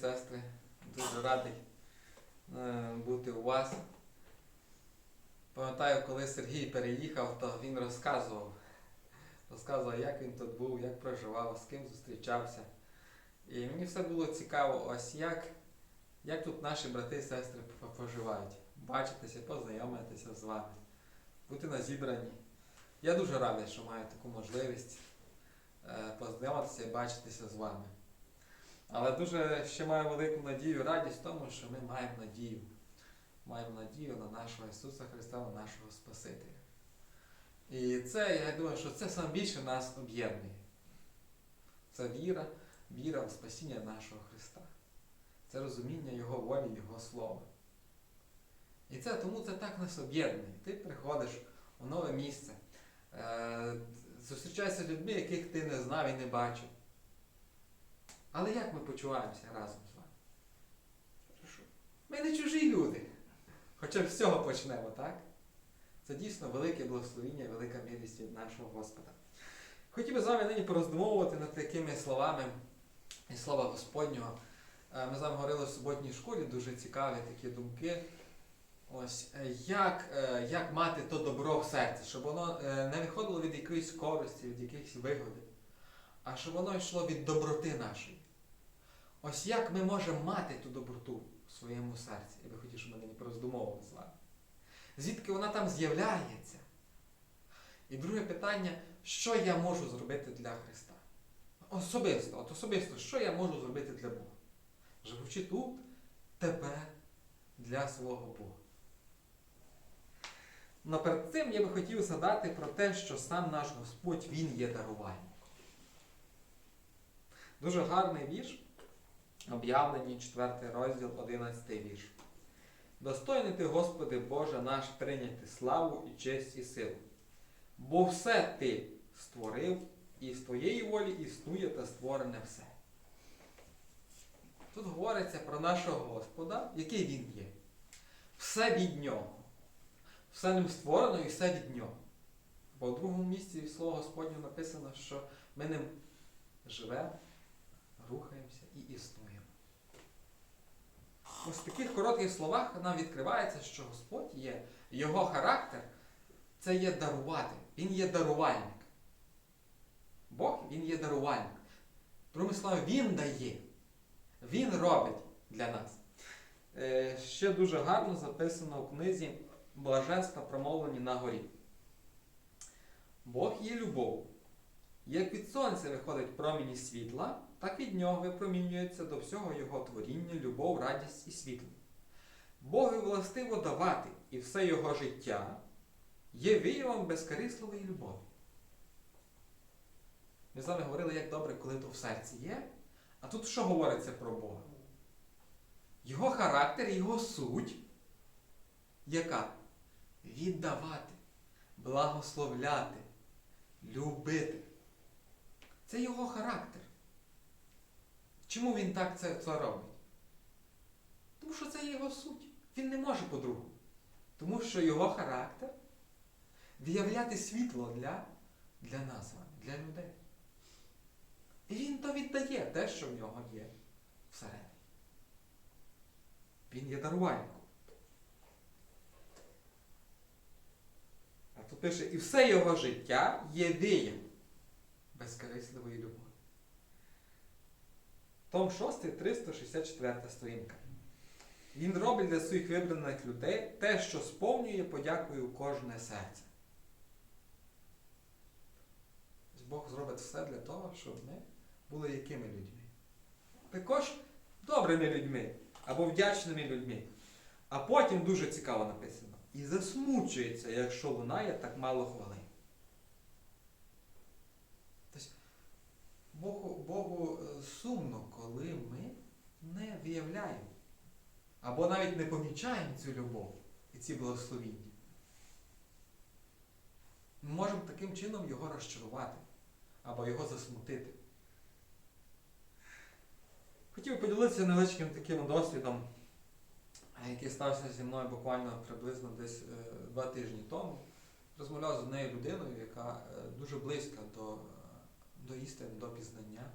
сестри. Дуже радий е, бути у вас. Пам'ятаю, коли Сергій переїхав, то він розказував. Розказував, як він тут був, як проживав, з ким зустрічався. І мені все було цікаво, ось як, як тут наші брати і сестри по- поживають. Бачитися, познайомитися з вами, бути на зібранні. Я дуже радий, що маю таку можливість е, познайомитися і бачитися з вами. Але дуже ще маю велику надію, радість в тому, що ми маємо надію. Маємо надію на нашого Ісуса Христа, на нашого Спасителя. І це, я думаю, що це найбільше нас об'єднує. Це віра, віра в спасіння нашого Христа. Це розуміння Його волі, Його слова. І це тому це так нас об'єднує. Ти приходиш у нове місце, е, зустрічаєшся з людьми, яких ти не знав і не бачив. Але як ми почуваємося разом з вами? Хорошо. Ми не чужі люди. Хоча з цього почнемо, так? Це дійсно велике благословіння велика милість від нашого Господа. Хотів би з вами нині пороздумовувати над такими словами і слова Господнього. Е, Ми з вами говорили в суботній школі, дуже цікаві такі думки. Ось е, як, е, як мати то добро в серці, щоб воно не виходило від якоїсь користі, від якихось вигоди, а щоб воно йшло від доброти нашої. Ось як ми можемо мати ту доброту в своєму серці. Я би хотів, щоб ми нині пороздумовували з вами. Звідки вона там з'являється? І друге питання, що я можу зробити для Христа? Особисто, от особисто, що я можу зробити для Бога? Живучи тут, тепер, для свого Бога. Но перед цим я би хотів згадати про те, що сам наш Господь Він є дарувальником. Дуже гарний вірш, об'явлені 4 розділ, 11 вірш. Достойний ти, Господи Боже наш, прийняти славу і честь і силу. Бо все ти створив, і з твоєї волі існує та створене все. Тут говориться про нашого Господа, який Він є. Все від Нього. Все ним створено і все від Нього. Бо у другому місці Слова Господнього написано, що ми ним живемо, рухаємося і існуємо. Ось в таких коротких словах нам відкривається, що Господь є, його характер це є дарувати. Він є дарувальник. Бог він є дарувальник. Другими словами, Він дає. Він робить для нас. Е, ще дуже гарно записано в книзі Блаженства промовлені на горі. Бог є любов. Як від сонця виходить проміні світла, так від нього випромінюється до всього його творіння, любов, радість і світло. Богові властиво давати, і все його життя є виявом безкорисливої любові. Ми з вами говорили, як добре, коли то в серці є. А тут що говориться про Бога? Його характер, його суть, яка? Віддавати, благословляти, любити. Це його характер. Чому він так це, це робить? Тому що це його суть. Він не може по-другому. Тому що його характер виявляти світло для, для нас, для людей. І він то віддає те, що в нього є всередині. Він є дарувальником. А тут пише, і все його життя є вієм безкорисливої любові. Том 6, 364 сторінка. Він робить для своїх вибраних людей те, що сповнює подякою кожне серце. Бог зробить все для того, щоб ми були якими людьми. Також добрими людьми або вдячними людьми. А потім дуже цікаво написано. І засмучується, якщо лунає так мало хвали. Богу, Богу е, сумно, коли ми не виявляємо або навіть не помічаємо цю любов і ці благословіння. Ми можемо таким чином його розчарувати або його засмутити. Хотів поділитися невеличким таким досвідом, е, який стався зі мною буквально приблизно десь е, два тижні тому. Розмовляв з однією людиною, яка дуже близька до, до істини, до пізнання.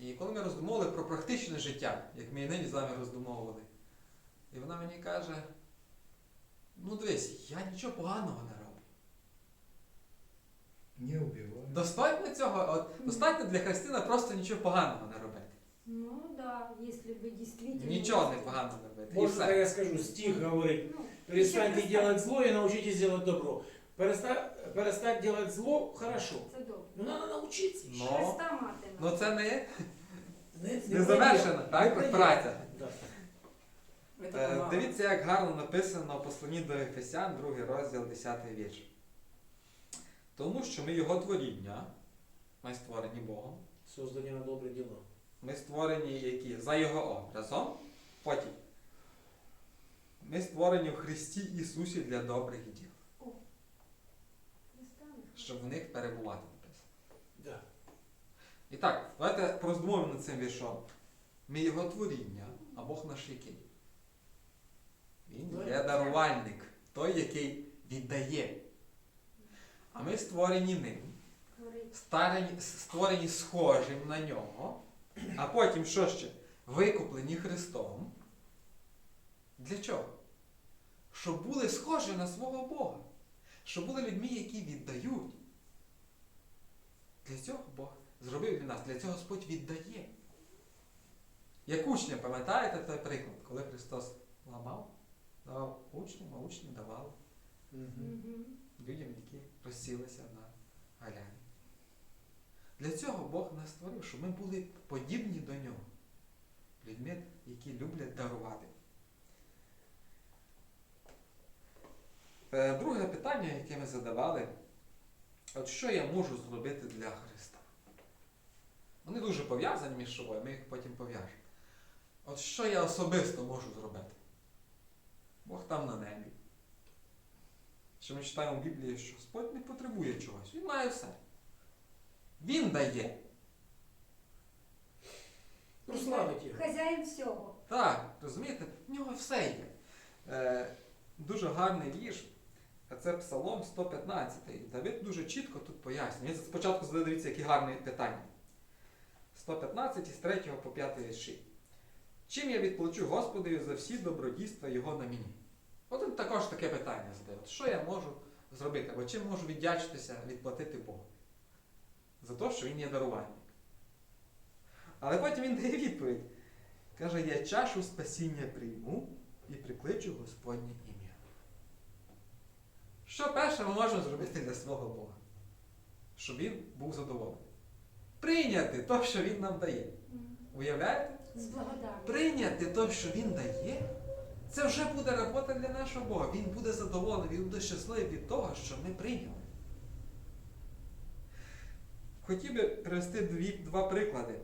І коли ми роздумовували про практичне життя, як ми і нині з вами роздумовували, і вона мені каже: ну дивись, я нічого поганого не роблю. Не убивай. Достатньо цього, от, достатньо для христина просто нічого поганого не робити. Ну да, если бы действительно... Нічого не поганого не робити. І Можно все. я скажу, стих говорит, Ну, перестаньте делать зло и научитесь делать добро. Перестать, перестать делать зло хорошо. Це добре. Но надо научиться. Ну, Христа мати Ну нам. це не, Не, не завершена, так, Не праця. Да. Е, Дивіться, як гарно написано в посланні до Ефесян, 2 розділ, 10 вірш. Тому що ми його творіння, ми створені Богом, Создание на добрые дела. ми створені які? За його образом. Потім. Ми створені в Христі Ісусі для добрих діл, щоб в них перебувати написано. Да. І так, давайте пороздумуємо над цим віршом. Ми його творіння, а Бог наш який? Він є дарувальник, той, який віддає. А ми створені ним, старені- створені схожим на нього, а потім що ще? Викуплені Христом. Для чого? Щоб були схожі на свого Бога. Щоб були людьми, які віддають. Для цього Бог зробив для нас, для цього Господь віддає. Як учня, пам'ятаєте той приклад, коли Христос ламав, давав учням, а учні давали. Мгм. людям, які розсілися на галяні. Для цього Бог нас створив, щоб ми були подібні до нього. Людьми, які люблять дарувати. Друге питання, яке ми задавали, от що я можу зробити для Христа? Вони дуже пов'язані між собою, ми їх потім пов'яжемо. От що я особисто можу зробити? Бог там на небі. Що ми читаємо в Біблії, що Господь не потребує чогось. Він має все. Він дає. Прославить его. Хазяїн всього. Так, розумієте, в нього все є. Е, дуже гарний вірш. А Це Псалом 115. Давид дуже чітко тут пояснює. Він спочатку задає, дивіться, які гарні питання. 115 із 3 по 5 вірші. Чим я відплачу Господові за всі добродійства Його на мені? От він також таке питання задає. От що я можу зробити? Або чим можу віддячитися, відплатити Богу? За те, що він є дарувальник. Але потім він дає відповідь. Каже, я чашу спасіння прийму і прикличу Господнє ім'я. Що перше ми можемо зробити для свого Бога? Щоб він був задоволений. Прийняти те, що він нам дає. Уявляєте? Прийняти те, що він дає, це вже буде робота для нашого Бога. Він буде задоволений, він буде щасливий від того, що ми прийняли. Хотів би привести дві, два приклади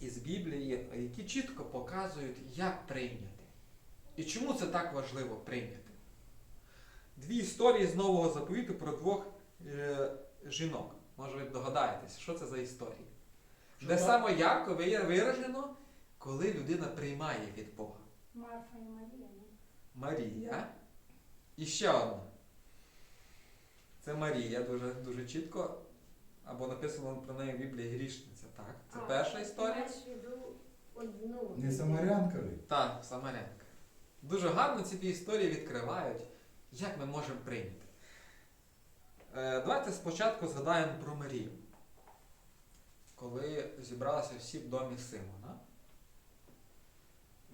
із Біблії, які чітко показують, як прийняти. І чому це так важливо прийняти. Дві історії з Нового заповіту про двох е, жінок. Може ви догадаєтесь, що це за історії? Що Де так? саме ярко ви- виражено, коли людина приймає від Бога. Марфа і Марія. ну. Марія. І ще одна. Це Марія, дуже, дуже чітко. Або написано про неї в Біблії грішниця. Так. Це А, перша історія. одну. Не самарянка? Так, Самарянка. Дуже гарно ці дві історії відкривають, як ми можемо прийняти. Е, давайте спочатку згадаємо про Марію. Коли зібралися всі в домі Симона.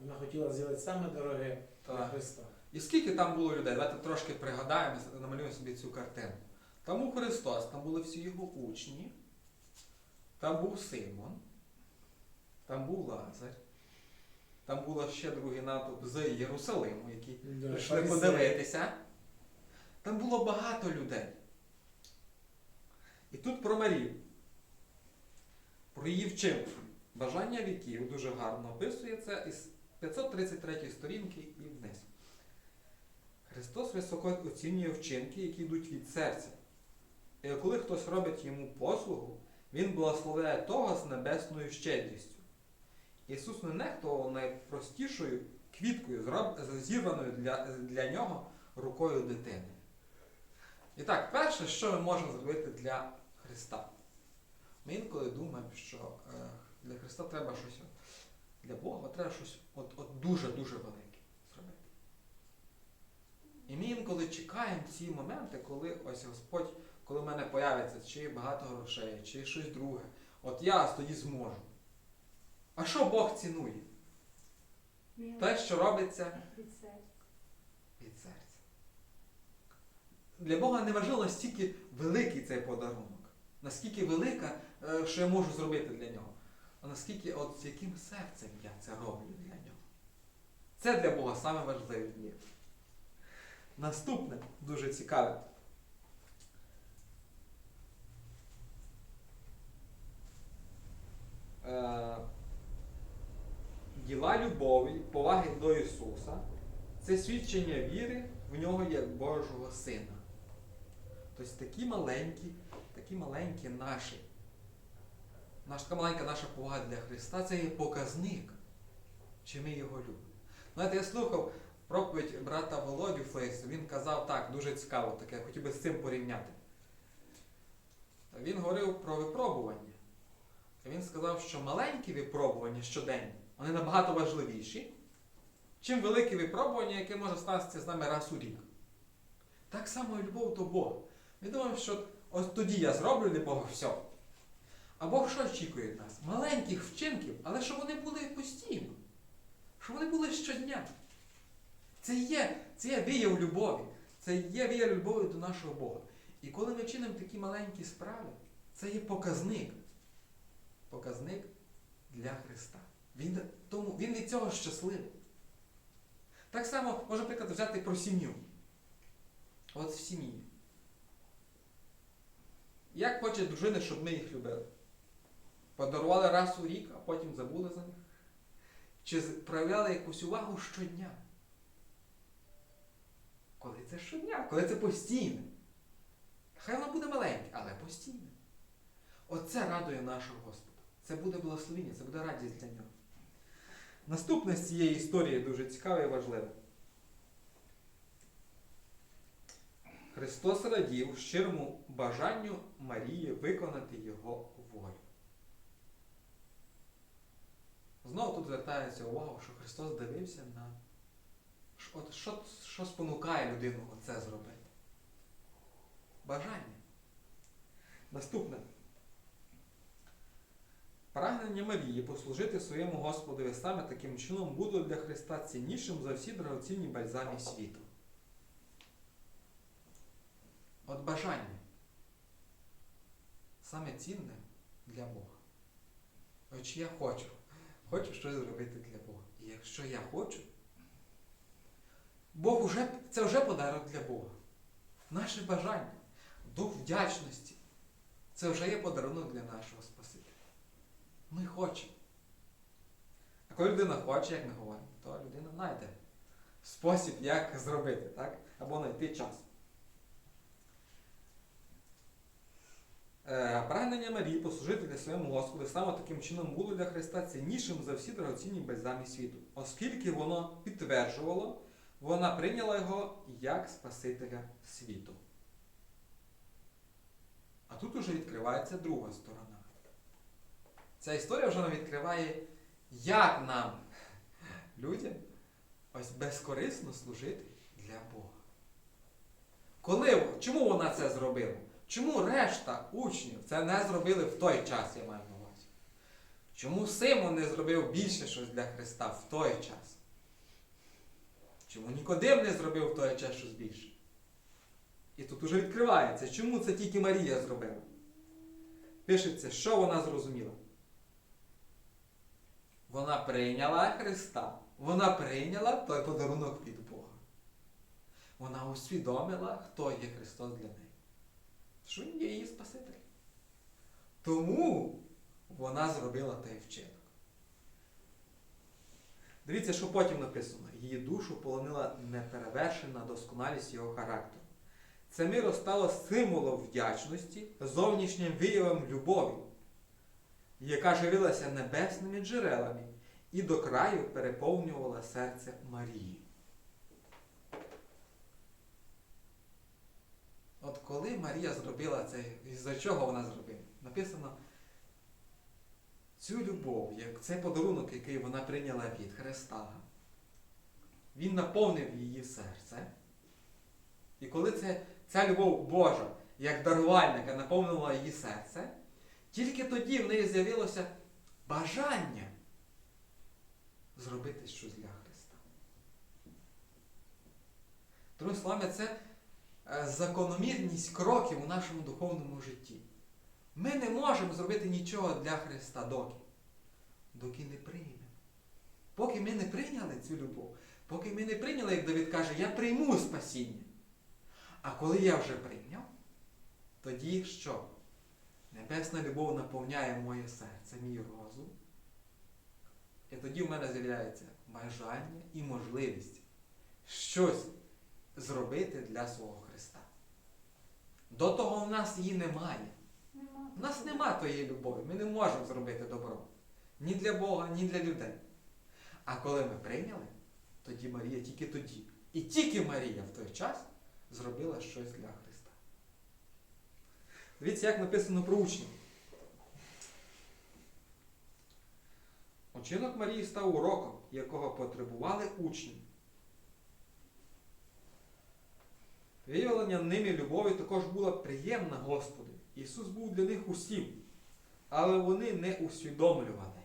Вона хотіла зробити саме дороге для Христа. І скільки там було людей? Давайте трошки пригадаємо, намалюємо собі цю картину. Там був Христос, там були всі його учні, там був Симон, там був Лазар, там було ще другий натовп з Єрусалиму, які прийшли подивитися. Там було багато людей. І тут про Марію. Про її вчинки. Бажання віків дуже гарно описується із 533 сторінки і вниз. Христос високо оцінює вчинки, які йдуть від серця. І коли хтось робить йому послугу, він благословляє того з небесною щедрістю. Ісус не нехтував найпростішою квіткою, зірваною для, для нього рукою дитини. І так, перше, що ми можемо зробити для Христа? Ми інколи думаємо, що е, Для Христа треба щось. Для Бога треба щось от, от дуже-дуже велике зробити. І ми інколи чекаємо ці моменти, коли ось Господь, коли в мене появиться чи багато грошей, чи щось друге. От я тоді зможу. А що Бог цінує? Те, що робиться від серця. від серця. Для Бога не важливо настільки великий цей подарунок, наскільки велика, е, що я можу зробити для нього. А наскільки от з яким серцем я це роблю для нього. Це для Бога саме важливе. Наступне дуже цікаве. Е, Діла любові, поваги до Ісуса це свідчення віри в нього як Божого Сина. Тобто такі маленькі, такі маленькі наші, наша, така маленька наша повага для Христа це є показник, чи ми його любимо. Знаєте, я слухав проповідь брата Володю Фейсу, він казав так, дуже цікаво таке, я хотів би з цим порівняти. Він говорив про випробування. Він сказав, що маленькі випробування щоденні, вони набагато важливіші, чим велике випробування, яке може статися з нами раз у рік. Так само і любов до Бога. Ми думаємо, що ось тоді я зроблю для Бога все. А Бог що очікує від нас? Маленьких вчинків, але щоб вони були постійно. Щоб вони були щодня. Це є, це є вияв любові. Це є вияв любові до нашого Бога. І коли ми чинимо такі маленькі справи, це є показник. Показник для Христа. Він, тому, він від цього щасливий. Так само, може, наприклад, взяти про сім'ю. От в сім'ї. Як хоче дружина, щоб ми їх любили? Подарували раз у рік, а потім забули за них? Чи проявляли якусь увагу щодня? Коли це щодня, коли це постійне. Хай воно буде маленьке, але постійне. Оце радує нашого Господа. Це буде благословіння, це буде радість для нього. Наступне з цієї історії дуже цікаве і важливе. Христос радів щирому бажанню Марії виконати Його волю. Знову тут звертається увага, що Христос дивився на от що, що спонукає людину оце зробити. Бажання. Наступне. Прагнення Марії послужити своєму Господові саме таким чином буде для Христа ціннішим за всі дорогоцінні бальзамі світу. От бажання. Саме цінне для Бога. От чи я хочу, хочу щось зробити для Бога. І якщо я хочу, Бог уже, це вже подарок для Бога. Наше бажання, дух вдячності. Це вже є подарунок для нашого Спасителя. Ми хочемо. А коли людина хоче, як ми говоримо, то людина знайде спосіб, як зробити, так? Або знайти час. Прагнення Марії послужити для своєму Господу саме таким чином було для Христа ціннішим за всі дорогоцінні бальзамі світу, оскільки воно підтверджувало, вона прийняла його як Спасителя світу. А тут уже відкривається друга сторона. Ця історія вже нам відкриває, як нам, людям, ось безкорисно служити для Бога. Коли, чому вона це зробила? Чому решта учнів це не зробили в той час, я маю на увазі? Чому Симон не зробив більше щось для Христа в той час? Чому Нікодим не зробив в той час щось більше? І тут уже відкривається, чому це тільки Марія зробила? Пишеться, що вона зрозуміла. Вона прийняла Христа. Вона прийняла той подарунок від Бога. Вона усвідомила, хто є Христос для неї. Що Він є її Спаситель. Тому вона зробила той вчинок. Дивіться, що потім написано. Її душу полонила неперевершена досконалість його характеру. Це миро стало символом вдячності, зовнішнім виявом любові, яка живилася небесними джерелами і до краю переповнювала серце Марії. От коли Марія зробила це, і за чого вона зробила? Написано, цю любов, як цей подарунок, який вона прийняла від Христа, він наповнив її серце. І коли це, ця любов Божа, як дарувальника, наповнила її серце, тільки тоді в неї з'явилося бажання зробити щось для Христа. Другими словами, це закономірність кроків у нашому духовному житті. Ми не можемо зробити нічого для Христа доки. Доки не приймемо. Поки ми не прийняли цю любов, поки ми не прийняли, як Давид каже, я прийму спасіння. А коли я вже прийняв, тоді що? Небесна любов наповняє моє серце, мій розум. І тоді в мене з'являється бажання і можливість щось зробити для свого Христа. До того в нас її немає. Нема. У нас нема тої любові, ми не можемо зробити добро. Ні для Бога, ні для людей. А коли ми прийняли, тоді Марія тільки тоді. І тільки Марія в той час зробила щось для Христа. Дивіться, як написано про учнів. Учинок Марії став уроком, якого потребували учні. Виявлення ними любові також була приємна Господу. Ісус був для них усім, але вони не усвідомлювали.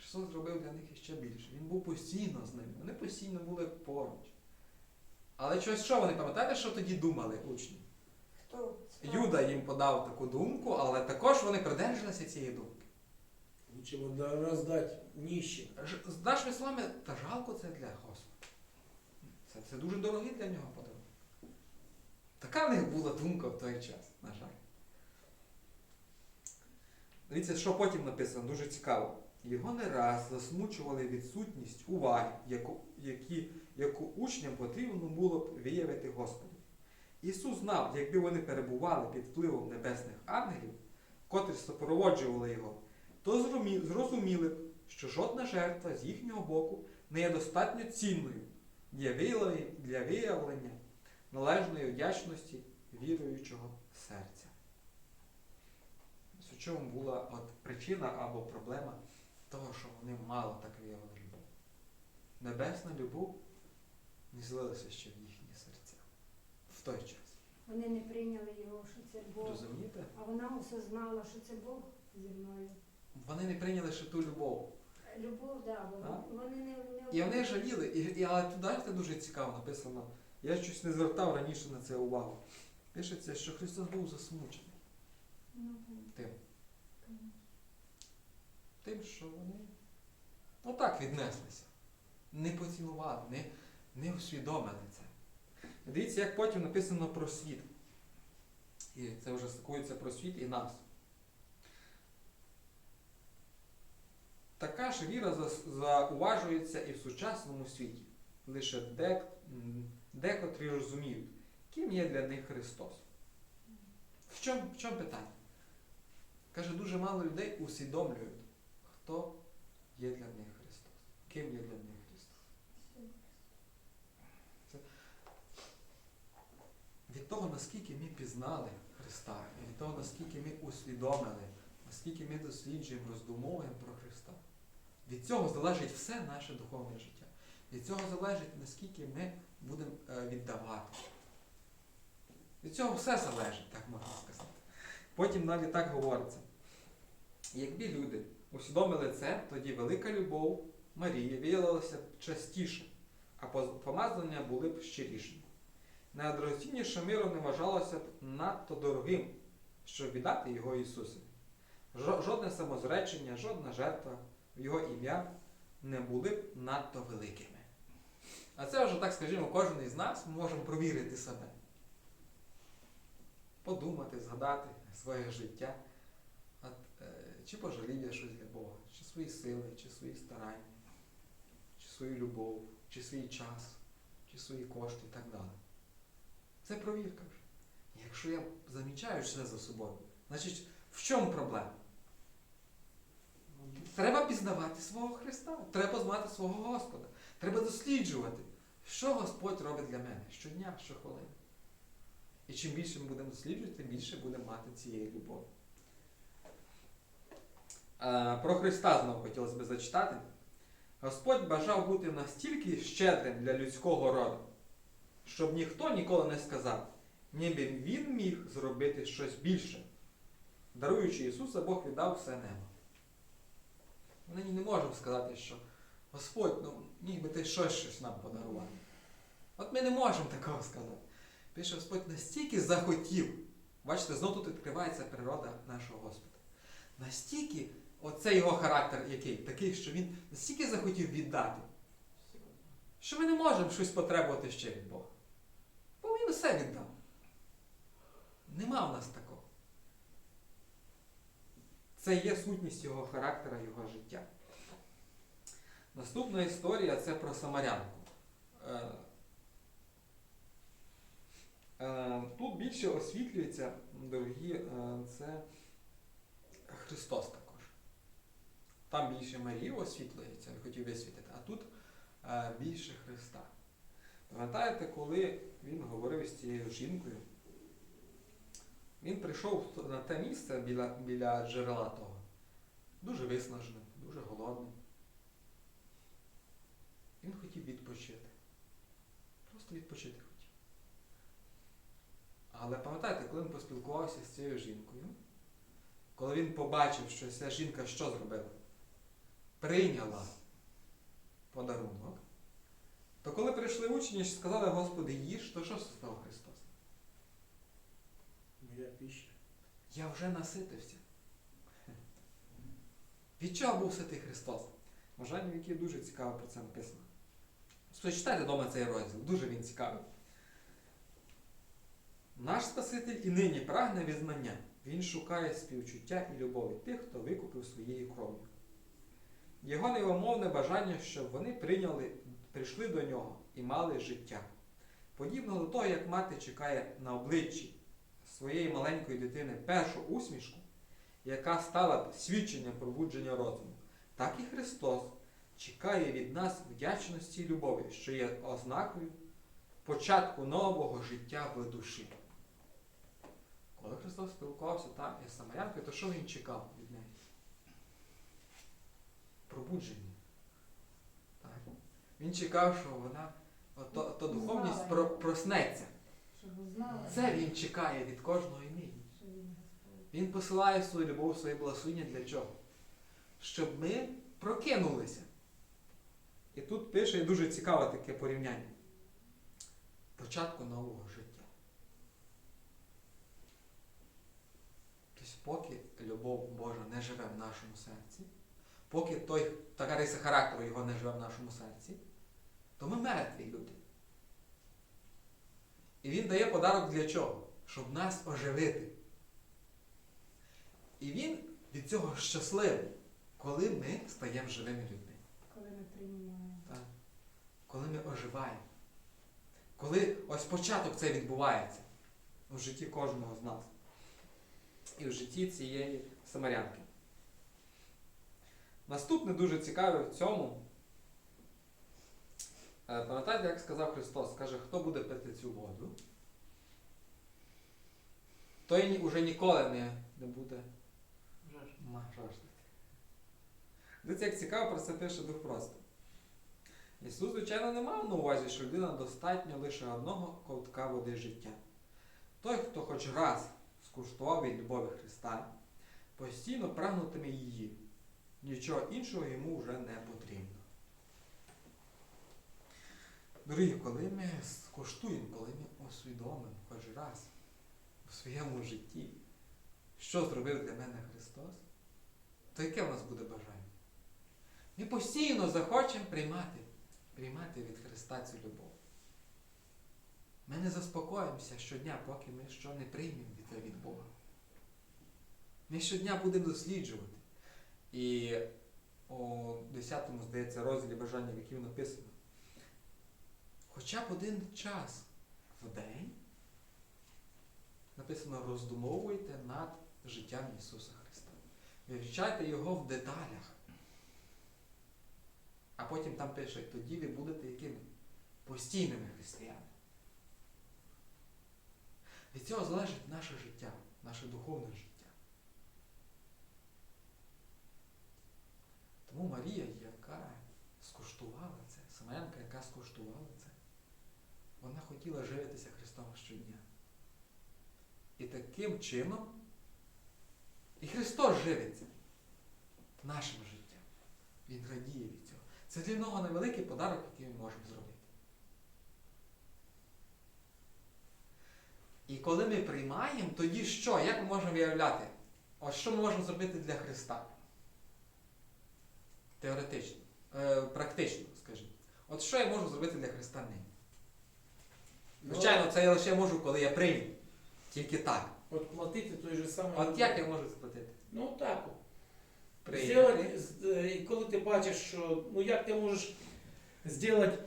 Ісус зробив для них іще більше. Він був постійно з ними. Вони постійно були поруч. Але щось що вони пам'ятаєте, що тоді думали учні? Хто? Юда їм подав таку думку, але також вони придержалися цієї думки. Да- раздать. Ж- З нашими словами, та жалко це для Господа. Це, це дуже дорогий для нього подарунок. Така в них була думка в той час, на жаль. Дивіться, що потім написано, дуже цікаво. Його не раз засмучували відсутність уваги, яку, які, яку учням потрібно було б виявити Господу. Ісус знав, якби вони перебували під впливом небесних ангелів, котрі супроводжували його, то зрозуміли б, що жодна жертва з їхнього боку не є достатньо цінною для виявлення, для виявлення належної вдячності віруючого серця. У чому була от причина або проблема того, що вони мало так виявили любов. Небесна любов не злилася ще в їхні серця в той час. Вони не прийняли його, що це Бог. Розумієте? А вона осознала, що це Бог зі мною. Вони не прийняли ще ту любов. Любов, да, бо А? вони не, не І вони жаліли. І, і, але тут далі дуже цікаво написано. Я щось не звертав раніше на це увагу. Пишеться, що Христос був засмучений Ну, тим, конечно. тим, що вони отак віднеслися. Не поцілували, не, не усвідомили це. Дивіться, як потім написано про світ. І це вже стикується про світ і нас. Така ж віра зауважується і в сучасному світі. Лише дек, декотрі розуміють, ким є для них Христос. В чому, в чому питання? Каже, дуже мало людей усвідомлюють, хто є для них Христос. Ким є для них Христос. Від того, наскільки ми пізнали Христа, від того, наскільки ми усвідомили, наскільки ми досліджуємо, роздумовуємо про Христа. Від цього залежить все наше духовне життя. Від цього залежить, наскільки ми будемо е, віддавати. Від цього все залежить, так можна сказати. Потім далі так говориться. Якби люди усвідомили це, тоді велика любов Марії виявилася частіше, а помазання були б щирішими. Найдорогоцінніше миром не вважалося б надто дорогим, щоб віддати його Ісусу. Жодне самозречення, жодна жертва Його ім'я не були б надто великими. А це вже, так скажімо, кожен із нас ми можемо провірити себе. Подумати, згадати своє життя. От, е, чи пожалів я щось для Бога, чи свої сили, чи свої старання, чи свою любов, чи свій час, чи свої кошти і так далі. Це провірка вже. Якщо я замічаю це за собою, значить в чому проблема? Треба пізнавати свого Христа, треба знати свого Господа, треба досліджувати, що Господь робить для мене щодня, щохвилини. І чим більше ми будемо досліджувати, тим більше будемо мати цієї любові. Про Христа знову хотілося б зачитати. Господь бажав бути настільки щедрим для людського роду, щоб ніхто ніколи не сказав, ніби він міг зробити щось більше. Даруючи Ісуса, Бог віддав все небо. Ми не можемо сказати, що Господь, ну міг би ти щось, щось нам подарувати. От ми не можемо такого сказати. Пише Господь настільки захотів. Бачите, знову тут відкривається природа нашого Господа. Настільки, оцей його характер який, такий, що він настільки захотів віддати, що ми не можемо щось потребувати ще від Бога. Бо він усе віддав. Нема в нас такого. Це є сутність його характера, його життя. Наступна історія це про Самарянку. Е, е, Тут більше освітлюється, дорогі, е, це Христос також. Там більше Марії освітлюється, я хотів висвітлити, а тут більше Христа. Пам'ятаєте, коли він говорив з цією жінкою, він прийшов на те місце біля, біля джерела того. Дуже виснаженим, дуже голодним. Він хотів відпочити. Просто відпочити хотів. Але пам'ятаєте, коли він поспілкувався з цією жінкою, коли він побачив, що ця жінка що зробила? Прийняла подарунок, то коли прийшли учні сказали, Господи, їж, то що сказав Христос? Моя пища. Я вже наситився. Від чого був ситий Христос? Бажання віки дуже цікаво про це написано. Прочитайте вдома цей розділ, дуже він цікавий. Наш Спаситель і нині прагне визнання. Він шукає співчуття і любові тих, хто викупив своєю кров'ю. Його невимовне бажання, щоб вони прийняли, прийшли до нього і мали життя. Подібно до того, як мати чекає на обличчі своєї маленької дитини першу усмішку, яка стала свідченням пробудження розуму, так і Христос чекає від нас вдячності і любові, що є ознакою початку нового життя в душі. Коли Христос спілкувався там із Самарянкою, то що він чекав від неї? Пробудження. Так. Він чекав, що вона, то, то духовність про, проснеться. Це він чекає від кожного імені. він посилає свою любов, своє благословення для чого? Щоб ми прокинулися. І тут пише дуже цікаве таке порівняння. Початку нового життя. Тобто, поки любов Божа не живе в нашому серці, поки той, така риса характеру його не живе в нашому серці, то ми мертві люди. І він дає подарок для чого? Щоб нас оживити. І він від цього щасливий, коли ми стаємо живими людьми. Коли ми приймаємо. Так? Коли ми оживаємо. Коли ось початок це відбувається у житті кожного з нас. І в житті цієї самарянки. Наступне дуже цікаве в цьому. Е, Пам'ятаєте, як сказав Христос, каже, хто буде пити цю воду, той уже ніколи не, не буде жаждати. Дивіться, як цікаво про це пише Дух просто. Ісус, звичайно, не мав на увазі, що людина достатньо лише одного ковтка води життя. Той, хто хоч раз скуштував від любові Христа, постійно прагнутиме її. Нічого іншого йому вже не потрібно. Дорогі, коли ми скуштуємо, коли ми усвідомимо хоч раз у своєму житті, що зробив для мене Христос, то яке в нас буде бажання? Ми постійно захочемо приймати, приймати від Христа цю любов. Ми не заспокоїмося щодня, поки ми що не приймемо від від Бога. Ми щодня будемо досліджувати. І у 10-му, здається, розділі бажання віків написано. Хоча б один час в день написано роздумовуйте над життям Ісуса Христа. Вивчайте Його в деталях. А потім там пише, тоді ви будете якими? Постійними християнами. Від цього залежить наше життя, наше духовне життя. Тому Марія, яка скуштувала це, Семенка, яка скуштувала вона хотіла живитися Христом щодня. І таким чином і Христос живиться нашим життям. Він радіє від цього. Це для нього найвеликий подарок, який ми можемо зробити. І коли ми приймаємо, тоді що? Як ми можемо виявляти? Ось що ми можемо зробити для Христа? Теоретично. Е, практично, скажімо. От що я можу зробити для Христа нині? Звичайно, це я лише можу, коли я прийму. Тільки так. От платити той же самий. От як я можу заплатити? Ну так. от. Прийняти. Сделать, з- е, і коли ти бачиш, що ну як ти можеш зробити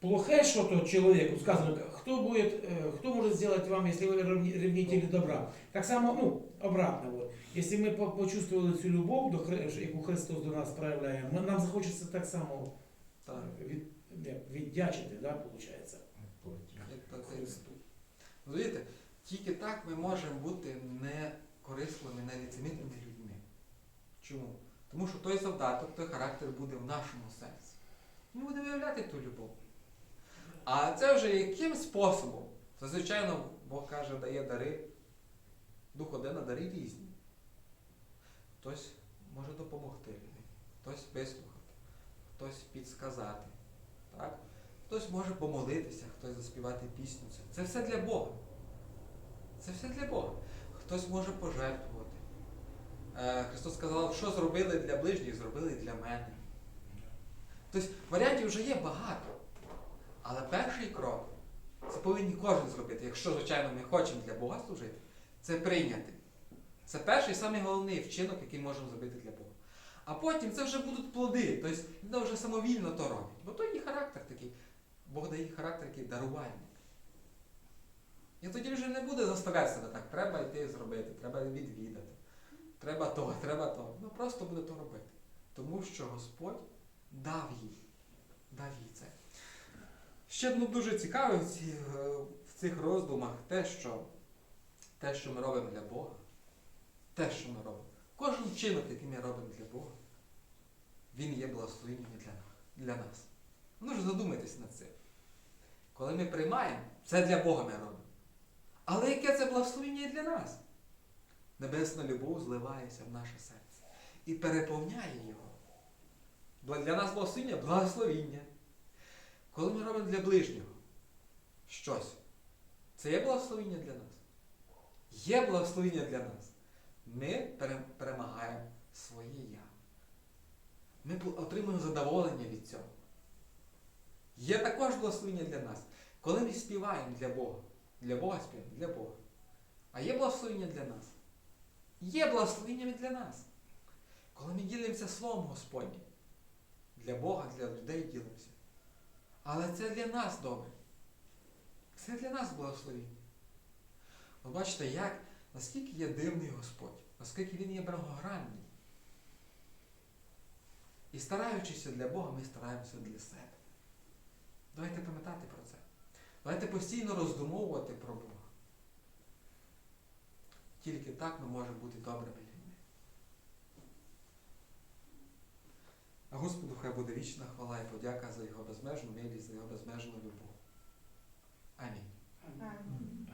плохе что-то человеку, сказано, кто будет, э, кто может сделать вам, если вы равни- ревнители добра. Так само, ну, обратно, вот. Если мы по- почувствовали цю любов, до, Хри- яку Христос до нас проявляє, ми- нам захочеться так само Так. від, як, віддячити, да, получается. Платити. Розумієте, тільки так ми можемо бути не корисливими, не ліцемірними людьми. Чому? Тому що той завдаток, той характер буде в нашому серці. Ми будемо виявляти ту любов. А це вже яким способом? Це, звичайно, Бог каже, дає дари. Дух один, а дари різні. Хтось може допомогти людині, хтось вислухати, хтось підсказати. Так? Хтось може помолитися, хтось заспівати пісню. Це, все для Бога. Це все для Бога. Хтось може пожертвувати. Е, Христос сказав, що зробили для ближніх, зробили для мене. Тобто варіантів вже є багато. Але перший крок це повинні кожен зробити, якщо, звичайно, ми хочемо для Бога служити, це прийняти. Це перший самий головний вчинок, який можемо зробити для Бога. А потім це вже будуть плоди. Тобто він вже самовільно то робить. Бо то її характер такий. Бог дає характер який дарувальник. І тоді вже не буде заставляти себе так, треба йти зробити, треба відвідати. Треба то, треба то. Ну просто буде то робити. Тому що Господь дав їй. Дав їй це. Ще ну, дуже цікаве в, цих роздумах те, що, те, що ми робимо для Бога. Те, що ми робимо. Кожен вчинок, який ми робимо для Бога, він є благословенням для, для нас. Ну ж задумайтесь над цим. Коли ми приймаємо, це для Бога ми робимо. Але яке це благословення і для нас? Небесна любов зливається в наше серце і переповняє його. Для нас благословення благословіння. Коли ми робимо для ближнього щось, це є благословення для нас. Є благословення для нас. Ми перемагаємо своє я. Ми отримуємо задоволення від цього. Є також благословення для нас. Коли ми співаємо для Бога, для Бога співаємо, для Бога. А є благословення для нас. Є благословення для нас. Коли ми ділимося Словом Господнім, для Бога, для людей ділимося. Але це для нас добре. Це для нас благословення. Ви бачите, як, наскільки є дивний Господь, наскільки Він є благогранний. І стараючися для Бога, ми стараємося для себе. Давайте пам'ятати про це. Давайте постійно роздумовувати про Бога. Тільки так ми можемо бути добрими людьми. А Господу хай буде вічна хвала і подяка за Його безмежну милість, за Його безмежну любов. Амінь. Амінь. Амінь.